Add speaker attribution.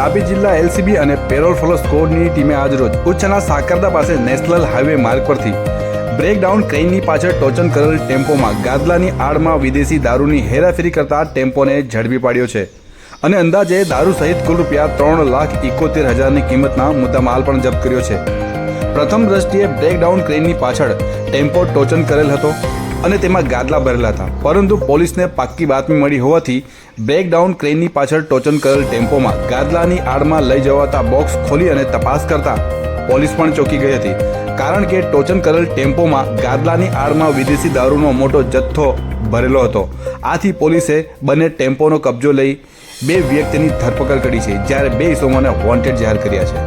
Speaker 1: તાપી જિલ્લા એલસીબી અને parole follow સ્કોડની ટીમે આજરોજ ઉચ્ચના સાકરદા પાસે નેશનલ હાઈવે માર્ગ પરથી બ્રેકડાઉન ક્રેઇનની પાછળ ટોચન કરેલ ટેમ્પોમાં ગાદલાની આડમાં વિદેશી દારૂની હેરાફેરી કરતા ટેમ્પોને ઝડપી પાડ્યો છે. અને અંદાજે દારૂ સહિત કુલ રૂપિયા ત્રણ લાખ એકોતેર હજારની કિંમતના મુદ્દામાલ પણ જપ્ત કર્યો છે. પ્રથમ દ્રષ્ટિએ બ્રેકડાઉન ક્રેઇનની પાછળ ટેમ્પો ટોચન કરેલ હતો. અને તેમાં ગાદલા ભરેલા હતા. પરંતુ પોલીસને પાક્કી બાતમી મળી હોવાથી બ્રેકડાઉન ક્રેનની પાછળ ટોચન કરેલ ટેમ્પોમાં ગાદલાની આડમાં લઈ જવાતા બોક્સ ખોલી અને તપાસ કરતા પોલીસ પણ ચોકી ગઈ હતી. કારણ કે ટોચન કરેલ ટેમ્પોમાં ગાદલાની આડમાં વિદેશી દારૂનો મોટો જથ્થો ભરેલો હતો. આથી પોલીસે બંને ટેમ્પોનો કબજો લઈ બે વ્યક્તિની ધરપકડ કરી છે, જ્યારે બે ઇસમોને વોન્ટેડ જાહેર કર્યા છે.